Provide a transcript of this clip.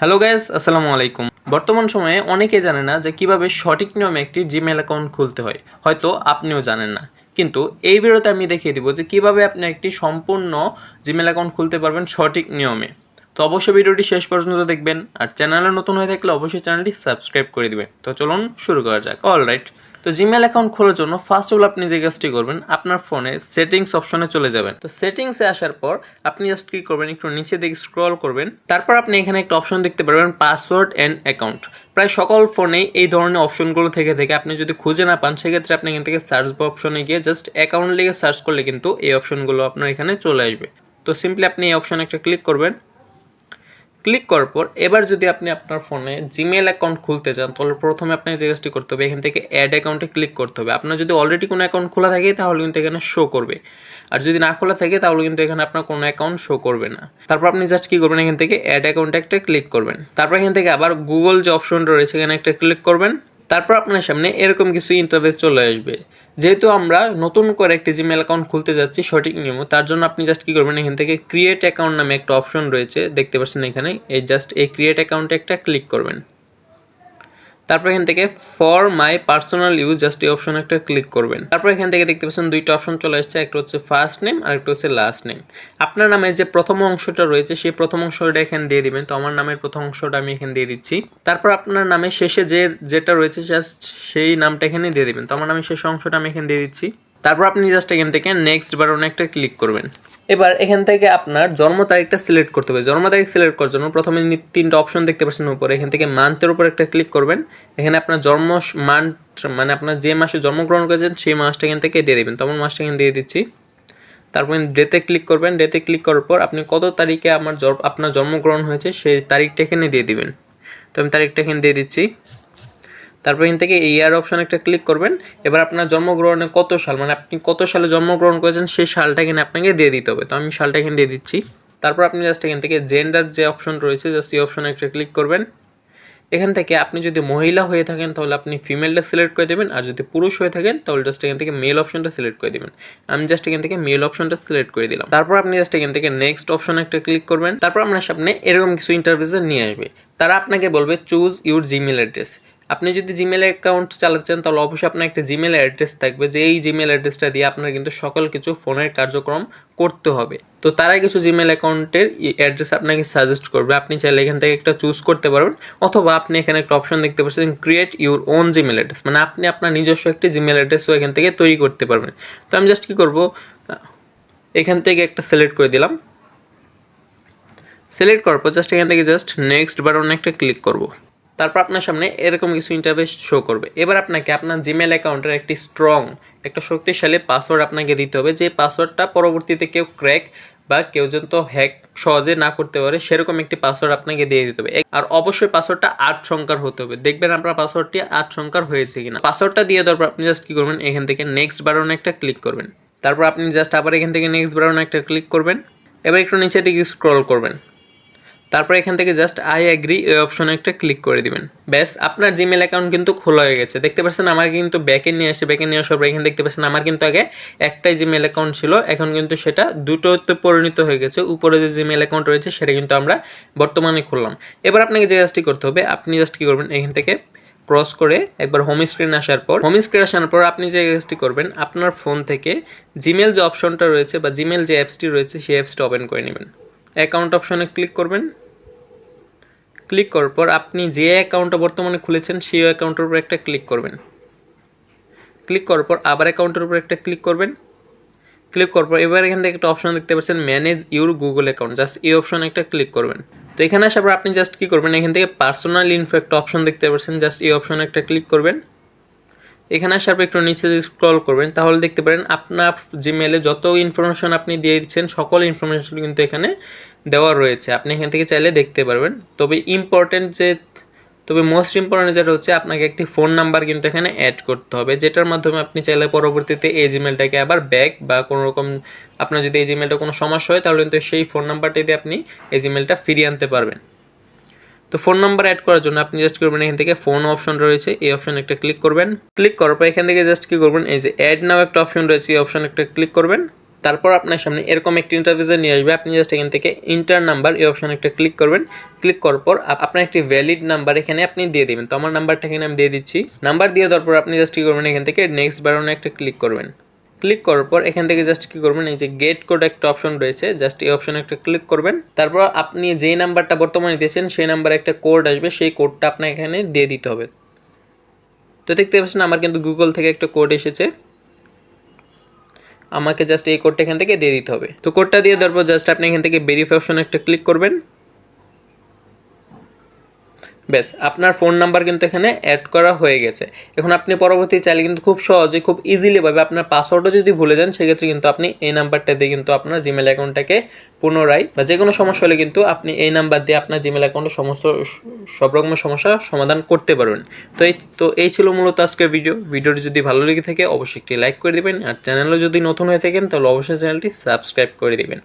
Hello guys আসসালামু আলাইকুম। বর্তমান সময়ে অনেকে জানে না যে কীভাবে সঠিক নিয়মে একটি জিমেল অ্যাকাউন্ট খুলতে হয়। হয়তো আপনিও জানেন না। কিন্তু এই ভিডিওতে আমি দেখিয়ে দিব যে কীভাবে আপনি একটি সম্পূর্ণ জিমেল অ্যাকাউন্ট খুলতে পারবেন সঠিক নিয়মে। তো অবশ্যই ভিডিওটি শেষ পর্যন্ত দেখবেন। আর চ্যানেলে নতুন হয়ে থাকলে অবশ্যই চ্যানেলটি সাবস্ক্রাইব করে দিবেন। তো চলুন শুরু করা যাক। অল রাইট তো জিমেল অ্যাকাউন্ট খোলার জন্য ফার্স্ট অফ অল আপনি যে কাজটি করবেন, আপনার ফোনে সেটিংস অপশনে চলে যাবেন। তো সেটিংসে আসার পর আপনি জাস্ট কি করবেন, একটু নিচে দিকে স্ক্রল করবেন। তারপর আপনি এখানে একটা অপশন দেখতে পারবেন পাসওয়ার্ড অ্যান্ড অ্যাকাউন্ট প্রায় সকল ফোনেই এই ধরনের অপশনগুলো থেকে থেকে আপনি যদি খুঁজে না পান, সেক্ষেত্রে আপনি এখান থেকে সার্চ বা অপশনে গিয়ে জাস্ট অ্যাকাউন্ট লিখে সার্চ করলে কিন্তু এই অপশনগুলো আপনার এখানে চলে আসবে। তো সিম্পলি আপনি এই অপশনে একটা ক্লিক করবেন। ক্লিক করার পর এবার যদি আপনি আপনার ফোনে জিমেল অ্যাকাউন্ট খুলতে চান, তাহলে প্রথমে আপনাকে যে কাজটি করতে হবে, এখান থেকে অ্যাড অ্যাকাউন্টে ক্লিক করতে হবে। আপনার যদি অলরেডি কোনো অ্যাকাউন্ট খোলা থাকে, তাহলে কিন্তু এখানে শো করবে। আর যদি না খোলা থাকে, তাহলে কিন্তু এখানে আপনার কোনো অ্যাকাউন্ট শো করবে না। তারপর আপনি জাস্ট কী করবেন, এখান থেকে অ্যাড অ্যাকাউন্টে একটা ক্লিক করবেন। তারপর এখান থেকে আবার গুগল যে অপশনটা রয়েছে, এখানে একটা ক্লিক করবেন। তারপর আপনার সামনে এরকম কিছু ইন্টারভেস চলে আসবে। যেহেতু আমরা নতুন করে একটি জিমেল অ্যাকাউন্ট খুলতে যাচ্ছি সঠিক নিয়ম, তার জন্য আপনি জাস্ট কী করবেন, এখান থেকে ক্রিয়েট অ্যাকাউন্ট নামে একটা অপশন রয়েছে, দেখতে পাচ্ছেন এখানে, এই জাস্ট এই ক্রিয়েট অ্যাকাউন্টে একটা ক্লিক করবেন। তারপর এখান থেকে for my personal use just এই অপশন একটা ক্লিক করবেন। তারপর এখান থেকে দেখতে পাচ্ছেন দুইটা অপশন চলে আসছে, একটা হচ্ছে ফার্স্ট নেম আর একটা হচ্ছে লাস্ট নেম আপনার নামের যে প্রথম অংশটা রয়েছে, সেই প্রথম অংশটা এখানে দিয়ে দিবেন। তো আমার নামের প্রথম অংশটা আমি এখানে দিয়ে দিচ্ছি। তারপর আপনার নামের শেষে যে, যেটা রয়েছে জাস্ট সেই নামটা এখানে দিয়ে দিবেন। তো আমার নামের শেষ অংশটা আমি এখানে দিয়ে দিচ্ছি। তারপর আপনি জাস্ট এখান থেকে নেক্সট বাটনে একটা ক্লিক করবেন। এবার এখান থেকে আপনার জন্ম তারিখটা সিলেক্ট করতে হবে। জন্ম তারিখ সিলেক্ট করার জন্য প্রথমে তিনটা অপশন দেখতে পাচ্ছেন উপরে। এখান থেকে মান্থের উপর একটা ক্লিক করবেন। এখানে আপনার জন্ম মান্থ মানে আপনার যে মাসে জন্মগ্রহণ করেছেন, সেই মাসটা এখান থেকে দিয়ে দেবেন। তো আমার মাসটা এখানে দিয়ে দিচ্ছি। তারপর ডেতে ক্লিক করবেন। ডেতে ক্লিক করার পর আপনি কত তারিখে আমার আপনার জন্মগ্রহণ হয়েছে, সেই তারিখটা এখানে দিয়ে দিবেন। তো আমি তারিখটা এখানে দিয়ে দিচ্ছি। তারপর এখান থেকে ইয়ার অপশন একটা ক্লিক করবেন। এবার আপনার জন্মগ্রহণে কত সাল? মানে আপনি কত সালে জন্মগ্রহণ করেছেন সেই সালটা এখানে আপনাকে দিয়ে দিতে হবে। তো আমি সালটা এখানে দিয়ে দিচ্ছি। তারপর আপনি জাস্ট এখান থেকে জেন্ডার যে অপশন রয়েছে জাস্ট এই অপশনে একটা ক্লিক করবেন। এখান থেকে আপনি যদি মহিলা হয়ে থাকেন, তাহলে আপনি ফিমেলটা সিলেক্ট করে দেবেন। আর যদি পুরুষ হয়ে থাকেন, তাহলে জাস্ট এখান থেকে মেল অপশনটা সিলেক্ট করে দেবেন। আমি জাস্ট এখান থেকে মেল অপশনটা সিলেক্ট করে দিলাম। তারপর আপনি জাস্ট এখান থেকে নেক্সট অপশন একটা ক্লিক করবেন। তারপর আপনার সামনে এরকম কিছু ইন্টারভিউসে নিয়ে আসবে। তারা আপনাকে বলবে চুজ ইউর জিমেল অ্যাড্রেস আপনি যদি জিমেল অ্যাকাউন্ট চালাতে চান, তাহলে অবশ্যই আপনার একটা জিমেল অ্যাড্রেস থাকবে, যে এই জিমেল অ্যাড্রেসটা দিয়ে আপনার কিন্তু সকল কিছু ফোনের কার্যক্রম করতে হবে। তো তারা কিছু জিমেল অ্যাকাউন্টের অ্যাড্রেস আপনাকে সাজেস্ট করবে। আপনি চাইলে এখান থেকে একটা চুজ করতে পারবেন, অথবা আপনি এখানে একটা অপশন দেখতে পাচ্ছেন create your own Gmail address মানে আপনি আপনার নিজস্ব একটি জিমেল অ্যাড্রেসও এখান থেকে তৈরি করতে পারবেন। তো আমি জাস্ট কী করব? এখান থেকে একটা সিলেক্ট করে দিলাম। সিলেক্ট করার পর জাস্ট এখান থেকে জাস্ট নেক্সট বাটনে একটা ক্লিক করব। তারপর আপনার সামনে এরকম কিছু ইন্টারভেস শো করবে। এবার আপনাকে আপনার জিমেল অ্যাকাউন্টের একটি স্ট্রং একটা শক্তিশালী পাসওয়ার্ড আপনাকে দিতে হবে, যে পাসওয়ার্ডটা পরবর্তীতে কেউ ক্র্যাক বা কেউ যেন তো হ্যাক সহজে না করতে পারে, সেরকম একটি পাসওয়ার্ড আপনাকে দিয়ে দিতে হবে। আর অবশ্যই পাসওয়ার্ডটা আট সংখ্যার হতে হবে। দেখবেন আপনার পাসওয়ার্ডটি আট সংখ্যার হয়েছে কিনা। পাসওয়ার্ডটা দিয়ে দেওয়ার পর আপনি জাস্ট কী করবেন? এখান থেকে নেক্সট বাটনে একটা ক্লিক করবেন। তারপর আপনি জাস্ট আবার এখান থেকে নেক্সট বাটনে একটা ক্লিক করবেন। এবার একটু নিচে দিকে স্ক্রল করবেন। তারপর এখান থেকে জাস্ট আই অ্যাগ্রি এই অপশনে একটা ক্লিক করে দিবেন। ব্যাস, আপনার জিমেল অ্যাকাউন্ট কিন্তু খোলা হয়ে গেছে। দেখতে পাচ্ছেন আমার কিন্তু ব্যাকে নিয়ে আসে ব্যাকে নিয়ে আসার পর এখানে দেখতে পাচ্ছেন আমার কিন্তু আগে একটাই জিমেল অ্যাকাউন্ট ছিল। এখন কিন্তু সেটা দুটোতে পরিণত হয়ে গেছে। উপরে যে জিমেল অ্যাকাউন্ট রয়েছে, সেটা কিন্তু আমরা বর্তমানে খুললাম। এবার আপনাকে যে কাজটি করতে হবে, আপনি জাস্ট কী করবেন, এখান থেকে ক্রস করে একবার হোম স্ক্রিন আসার পর হোম স্ক্রিন আসার পর আপনি যে কাজটি করবেন, আপনার ফোন থেকে জিমেল যে অপশনটা রয়েছে বা জিমেল যে অ্যাপসটি রয়েছে, সেই অ্যাপসটা ওপেন করে নেবেন। অ্যাকাউন্ট অপশনে ক্লিক করবেন। ক্লিক করার পর আপনি যে অ্যাকাউন্টটা বর্তমানে খুলেছেন, সেই অ্যাকাউন্টের উপর একটা ক্লিক করবেন। ক্লিক করার পর আবার অ্যাকাউন্টের উপর একটা ক্লিক করবেন। ক্লিক করার পর এবার এখান থেকে একটা অপশন দেখতে পাচ্ছেন manage your Google account just এই অপশান একটা ক্লিক করবেন। তো এখানে আসার পর আপনি জাস্ট কী করবেন, এখান থেকে পার্সোনাল ইনফো একটা অপশন দেখতে পাচ্ছেন জাস্ট এই অপশান একটা ক্লিক করবেন। এখানে আসার পর একটু নিচে স্ক্রল করবেন, তাহলে দেখতে পারেন আপনার জিমেলে যত ইনফরমেশন আপনি দিয়ে দিচ্ছেন, সকল ইনফরমেশন কিন্তু এখানে দেওয়া রয়েছে। আপনি এখান থেকে চাইলে দেখতে পারবেন। তবে ইম্পর্টেন্ট যে, তবে মোস্ট ইম্পর্টেন্ট যেটা হচ্ছে আপনাকে একটি ফোন নাম্বার কিন্তু এখানে অ্যাড করতে হবে, যেটার মাধ্যমে আপনি চাইলে পরবর্তীতে এই জিমেলটাকে আবার ব্যাক বা কোনো রকম আপনার যদি এই জিমেলটা কোনো সমস্যা হয়, তাহলে কিন্তু সেই ফোন নাম্বারটি দিয়ে আপনি এই জিমেলটা ফিরিয়ে আনতে পারবেন। তো ফোন নাম্বার অ্যাড করার জন্য আপনি জাস্ট করবেন এখান থেকে ফোন অপশন রয়েছে, এই অপশন একটা ক্লিক করবেন। ক্লিক করার পর এখান থেকে জাস্ট কি করবেন, এই যে অ্যাড নাও একটা অপশন রয়েছে, এই অপশন একটা ক্লিক করবেন। তারপর আপনার সামনে এরকম একটি ইন্টারভিউজে নিয়ে আসবে, আপনি জাস্ট এখান থেকে ইন্টার নাম্বার এই অপশানে একটা ক্লিক করবেন। ক্লিক করার পর আপনার একটি ভ্যালিড নাম্বার এখানে আপনি দিয়ে দেবেন। তো আমার নাম্বারটা এখানে আমি দিয়ে দিচ্ছি। নাম্বার দিয়ে দেওয়ার পর আপনি জাস্ট কী করবেন, এখান থেকে নেক্সট বারনে একটা ক্লিক করবেন। ক্লিক করার পর এখান থেকে জাস্ট কি করবেন? এই যে গেট কোড একটা অপশন রয়েছে জাস্ট এই অপশনে একটা ক্লিক করবেন। তারপর আপনি যেই নাম্বারটা বর্তমানে দিয়েছেন, সেই নাম্বারে একটা কোড আসবে, সেই কোডটা আপনাকে এখানে দিয়ে দিতে হবে। তো দেখতে পাচ্ছেন, আমার কিন্তু গুগল থেকে একটা কোড এসেছে। আমাকে জাস্ট এই কোডটা এখান থেকে দিয়ে দিতে হবে। তো কোডটা দিয়ে দেওয়ার পর জাস্ট আপনি এখান থেকে ভেরিফাই অপশনে একটা ক্লিক করবেন। ব্যাস আপনার ফোন নাম্বার কিন্তু এখানে অ্যাড করা হয়ে গেছে। এখন আপনি পরবর্তী চাইলে কিন্তু খুব সহজে, খুব ইজিলি ভাবে আপনার পাসওয়ার্ডও যদি ভুলে যান, সেক্ষেত্রে কিন্তু আপনি এই নাম্বারটা দিয়ে কিন্তু আপনার জিমেল অ্যাকাউন্টটাকে পুনরায় বা যে কোনো সমস্যা হলে কিন্তু আপনি এই নাম্বার দিয়ে আপনার জিমেল অ্যাকাউন্টে সমস্ত সব রকমের সমস্যা সমাধান করতে পারবেন। তো এই তো এই ছিল মূলত আজকের ভিডিও ভিডিওটি যদি ভালো লেগে থাকে, অবশ্যই একটি লাইক করে দিবেন। আর চ্যানেলে যদি নতুন হয়ে থাকেন, তাহলে অবশ্যই চ্যানেলটি সাবস্ক্রাইব করে দিবেন।